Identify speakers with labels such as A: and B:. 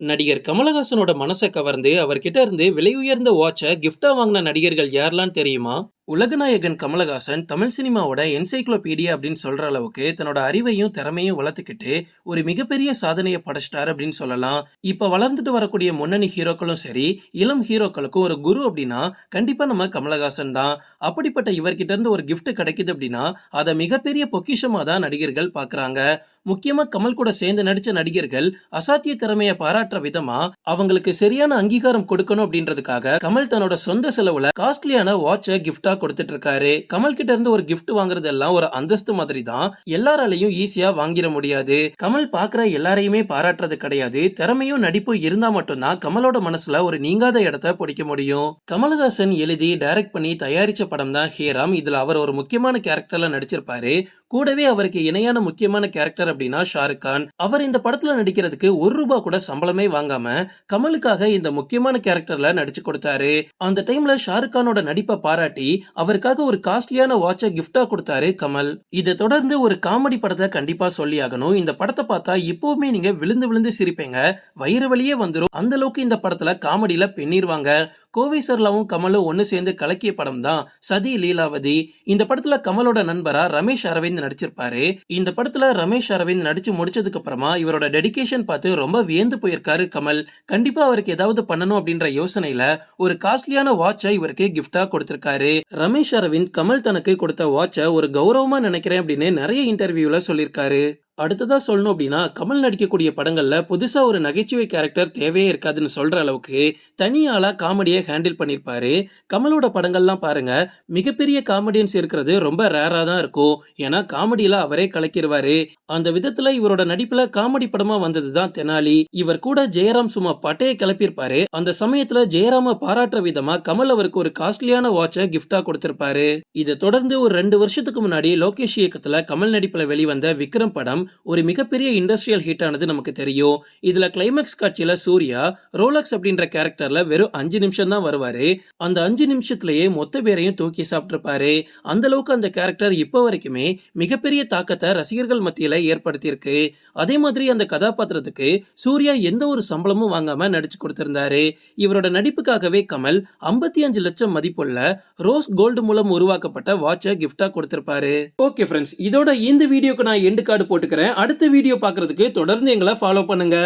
A: நடிகர் கமலஹாசனோட மனசை கவர்ந்து அவர்கிட்ட இருந்து விலை உயர்ந்த வாட்சை கிஃப்டா வாங்கின நடிகர்கள் யாரெல்லாம் தெரியுமா? உலகநாயகன் கமலஹாசன் தமிழ் சினிமாவோட என்சைக்ளோபீடியா அப்படின்னு சொல்ற அளவுக்கு தன்னோட அறிவையும் திறமையும் வளர்த்துக்கிட்டு ஒரு மிகப்பெரிய சாதனையை படைச்சிட்டாரு அப்படின்னு சொல்லலாம். இப்ப வளர்ந்துட்டு வரக்கூடிய முன்னணி ஹீரோக்களும் சரி இளம் ஹீரோக்களுக்கும் ஒரு குரு அப்படின்னா கண்டிப்பா நம்ம கமலஹாசன் தான். அப்படிப்பட்ட இவர்கிட்ட இருந்து ஒரு கிஃப்ட் கிடைக்குது அப்படின்னா அதை மிகப்பெரிய பொக்கிஷமா தான் நடிகர்கள் பாக்குறாங்க. முக்கியமா கமல் கூட சேர்ந்து நடிச்ச நடிகர்கள் அசாத்திய திறமையை பாராட்டுற விதமா அவங்களுக்கு சரியான அங்கீகாரம் கொடுக்கணும் அப்படின்றதுக்காக கமல் தன்னோட சொந்த செலவுல காஸ்ட்லியான வாட்சை கிஃப்டா கொடுத்துட்டு இருக்காரு கமல் கிட்ட இருந்து ஒரு கிஃப்ட் வாங்குறது எல்லாம் ஒரு அந்தஸ்து மாதிரி தான் எல்லாராலையும் ஈஸியா வாங்கிட முடியாது. கமல் பாக்குற எல்லாரையுமே பாராட்டுறது கிடையாது. திறமையும் நடிப்பும் இருந்தா மட்டும்தான் கமலோட மனசுல ஒரு நீங்காத இடத்த பிடிக்க முடியும். கமலஹாசன் எழுதி டைரக்ட் பண்ணி தயாரிச்ச படம் தான் ஹேராம். இதுல அவர் ஒரு முக்கியமான கேரக்டர்ல நடிச்சிருப்பாரு. கூடவே அவருக்கு இணையான முக்கியமான கேரக்டர் அப்படின்னா ஷாருக் கான். அவர் இந்த படத்துல நடிக்கிறதுக்கு ஒரு ரூபாய் கூட சம்பளமே வாங்காம கமலுக்காக இந்த முக்கியமான கேரக்டர்ல நடிச்சு கொடுத்தாரு. அந்த டைம்ல ஷாருக் கானோட நடிப்பை பாராட்டி அவருக்காக ஒரு காஸ்ட்லியான வாட்சை கிஃப்டா கொடுத்தாரு கமல். இதை தொடர்ந்து ஒரு காமெடி படத்தை கண்டிப்பா சொல்லி ஆகணும். இந்த படத்தை பார்த்தா இப்பவுமே நீங்க விழுந்து விழுந்து சிரிப்பீங்க. வயிறு வழியே வந்துரும். அந்த அளவுக்கு இந்த படத்துல காமெடியில பெண்ணிருவாங்க கோவை சர்லாவும் கமலும் ஒன்னு சேர்ந்து கலக்கிய படம் தான் சதி லீலாவதி. இந்த படத்துல கமலோட நண்பரா ரமேஷ் அரவிந்த் நடிச்சிருப்பாரு. இந்த படத்துல ரமேஷ் அரவிந்த் நடிச்சு முடிச்சதுக்கு அப்புறமா இவரோட டெடிகேஷன் பார்த்து ரொம்ப வியந்து போயிருக்காரு கமல். கண்டிப்பா அவருக்கு ஏதாவது பண்ணணும் அப்படின்ற யோசனையில ஒரு காஸ்ட்லியான வாட்சை இவருக்கு கிஃப்டா கொடுத்திருக்காரு. ரமேஷ் அரவிந்த் கமல் தனக்கு கொடுத்த வாட்சை ஒரு கௌரவமா நினைக்கிறேன் அப்படின்னு நிறைய இன்டர்வியூல சொல்லியிருக்காரு. அடுத்ததாக சொல்லணும் அப்படின்னா கமல் நடிக்கக்கூடிய படங்களில் புதுசாக ஒரு நகைச்சுவை கேரக்டர் தேவையே இருக்காதுன்னு சொல்கிற அளவுக்கு தனியாளாக காமெடியை ஹேண்டில் பண்ணியிருப்பாரு கமலோட படங்கள்லாம் பாருங்க மிகப்பெரிய காமெடியன்ஸ் இருக்கிறது ரொம்ப ரேராக தான் இருக்கும். ஏன்னா காமெடியில் அவரே கலக்கிடுவார் அந்த விதத்தில் இவரோட நடிப்பில் காமெடி படமாக வந்தது தான் தெனாலி. இவர் கூட ஜெயராம் சும்மா பட்டையை கிளப்பியிருப்பாரு அந்த சமயத்தில் ஜெயராம பாராட்டுற விதமாக கமல் அவருக்கு ஒரு காஸ்ட்லியான வாட்சை கிஃப்டாக கொடுத்திருப்பாரு. இதை தொடர்ந்து ஒரு ரெண்டு வருஷத்துக்கு முன்னாடி லோகேஷ் இயக்கத்தில் கமல் நடிப்பில் வெளிவந்த விக்ரம் படம் ஒரு மிகப்பெரிய இண்டஸ்ட்ரியல் ஹிட் ஆனது நமக்கு தெரியும். இதுல கிளைமேக்ஸ் காட்சியில சூர்யா ரோலக்ஸ் அப்படின்ற கேரக்டர்ல வெறும் அஞ்சு நிமிஷம் தான் வருவாரு. அந்த அஞ்சு நிமிஷத்திலேயே மொத்த பேரையும் தூக்கி சாப்பிட்டிருப்பாரு. அந்த அளவுக்கு அந்த கேரக்டர் இப்போ வரைக்குமே மிகப்பெரிய தாக்கத்தை ரசிகர்கள் மத்தியில ஏற்படுத்தியிருக்கு. அதே மாதிரி அந்த கதாபாத்திரத்துக்கு சூர்யா எந்த ஒரு சம்பளமும் வாங்காம நடிச்சு கொடுத்திருந்தாரு. இவரோட நடிப்புக்காகவே கமல் ஐம்பத்தி அஞ்சு லட்சம் மதிப்புள்ள ரோஸ் கோல்டு மூலம் உருவாக்கப்பட்ட வாட்சை கிஃப்டா கொடுத்திருப்பாரு. ஓகே ஃப்ரெண்ட்ஸ் இதோட இந்த வீடியோக்கு நான் எண்டு கார்டு போட்டு போட்டுக்கிறேன் அடுத்த வீடியோ பார்க்குறதுக்கு தொடர்ந்து எங்களை ஃபாலோ பண்ணுங்க.